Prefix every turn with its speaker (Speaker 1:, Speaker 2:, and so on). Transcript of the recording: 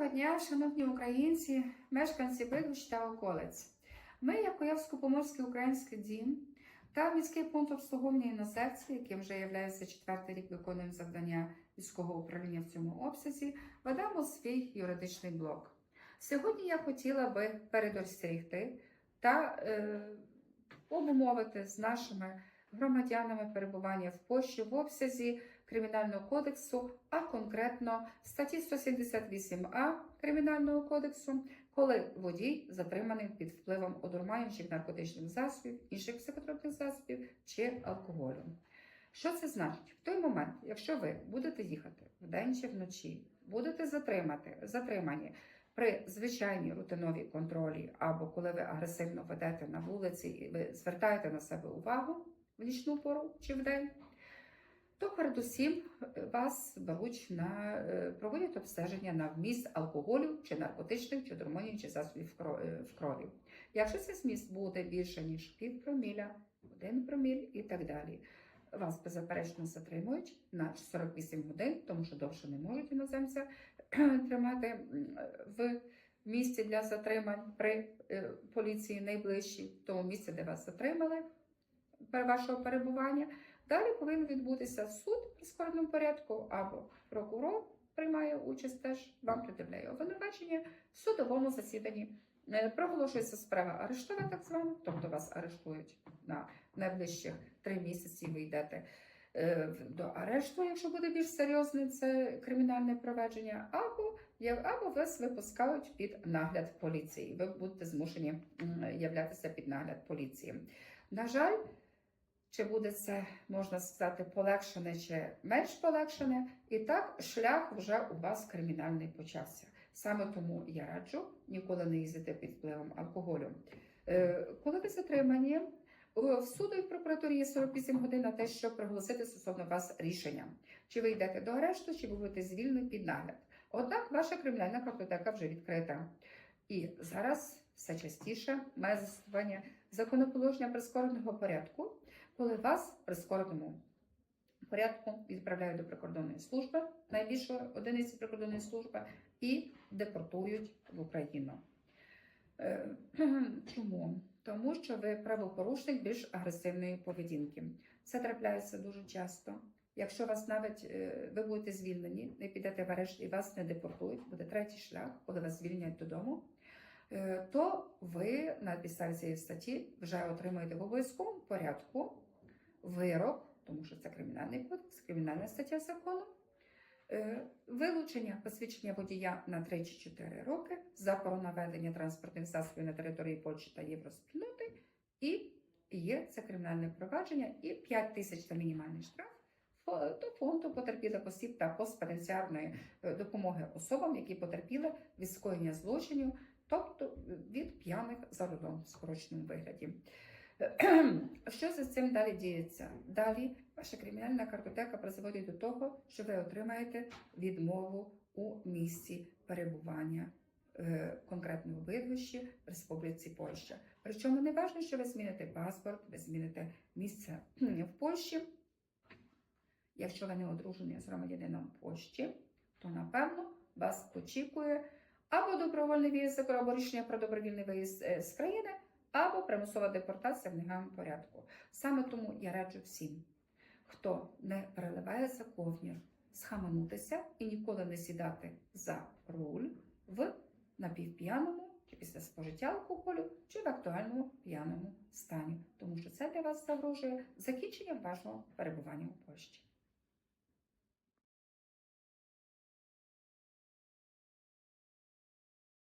Speaker 1: місті, мешканці Бидуч та околиць. Ми, як Куявсько-Поморський український дім та міський пункт обслуговування іноземців, яким вже є четвертий рік виконуємо завдання військового управління в цьому обсязі, ведемо свій юридичний блок. Сьогодні я хотіла би передостерігти та е, обумовити з нашими громадянами перебування в Польщі в обсязі Кримінального кодексу, а конкретно статті 178а Кримінального кодексу, коли водій затриманий під впливом одурманюючих наркотичних засобів, інших психотропних засобів чи алкоголю. Що це значить? В той момент, якщо ви будете їхати вдень чи вночі, будете затримати, затримані при звичайній рутиновій контролі, або коли ви агресивно ведете на вулиці і ви звертаєте на себе увагу в нічну пору чи вдень, то передусім е, вас беруть на е, проводять обстеження на вміст алкоголю чи наркотичних чи гормонів чи засобів в е, в крові. Якщо цей зміст буде більше ніж пів проміля, один проміль і так далі. Вас беззаперечно затримують на 48 годин, тому що довше не можуть іноземця тримати в місці для затримань при поліції найближчій, в тому місці, де вас затримали вашого перебування. Далі повинен відбутися суд в прискореному порядку або прокурор приймає участь теж вам пред'являє обвинувачення в судовому засіданні. Е, Проголошується справа арештова, так звана, тобто вас арештують на найближчих три місяці. Ви йдете е, до арешту, якщо буде більш серйозне це кримінальне провадження, або або вас випускають під нагляд поліції. Ви будете змушені являтися під нагляд поліції. На жаль, чи буде це, можна сказати, полегшене чи менш полегшене, і так шлях вже у вас кримінальний почався. Саме тому я раджу ніколи не їздити під впливом алкоголю. Е, Коли ви затримані, е, в суду і в прокуратурі є 48 годин на те, щоб проголосити стосовно вас рішення. Чи ви йдете до арешту, чи ви будете звільнені під нагляд. Однак ваша кримінальна картотека вже відкрита. І зараз все частіше має застосування законоположення прискореного порядку, коли вас в прискореному порядку відправляють до прикордонної служби, найбільшої одиниці прикордонної служби, і депортують в Україну. Е, Чому? Тому що ви правопорушник більш агресивної поведінки. Це трапляється дуже часто. Якщо вас навіть е, ви будете звільнені, не підете в арешт і вас не депортують, буде третій шлях, коли вас звільнять додому, то ви на підставі цієї статті вже отримаєте в обов'язковому порядку вирок, тому що це кримінальний кодекс, кримінальна стаття закону. Е, Вилучення посвідчення водія на 3 чи 4 роки, заборона ведення транспортних засобів на території Польщі та Євроспільноти, і є це кримінальне провадження, і 5 тисяч це мінімальний штраф до фонду потерпілих осіб та постпенітенціарної е, допомоги особам, які потерпіли від скоєння злочинів, тобто від п'яних за рулем в скороченому вигляді. Що за цим далі діється? Далі ваша кримінальна картотека призводить до того, що ви отримаєте відмову у місці перебування е, конкретного видвищі в Республіці Польща. Причому не важливо, що ви зміните паспорт, ви зміните місце в Польщі. Якщо ви не одружені з громадянином Польщі, то напевно вас очікує або добровольний виїзд або рішення про добровільний виїзд е, з країни, або примусова депортація в негайному порядку. Саме тому я раджу всім, хто не переливається ковнір, схаменутися і ніколи не сідати за руль в напівп'яному чи після спожиття алкоголю, чи в актуальному п'яному стані, тому що це для вас загрожує закінченням вашого перебування у Польщі.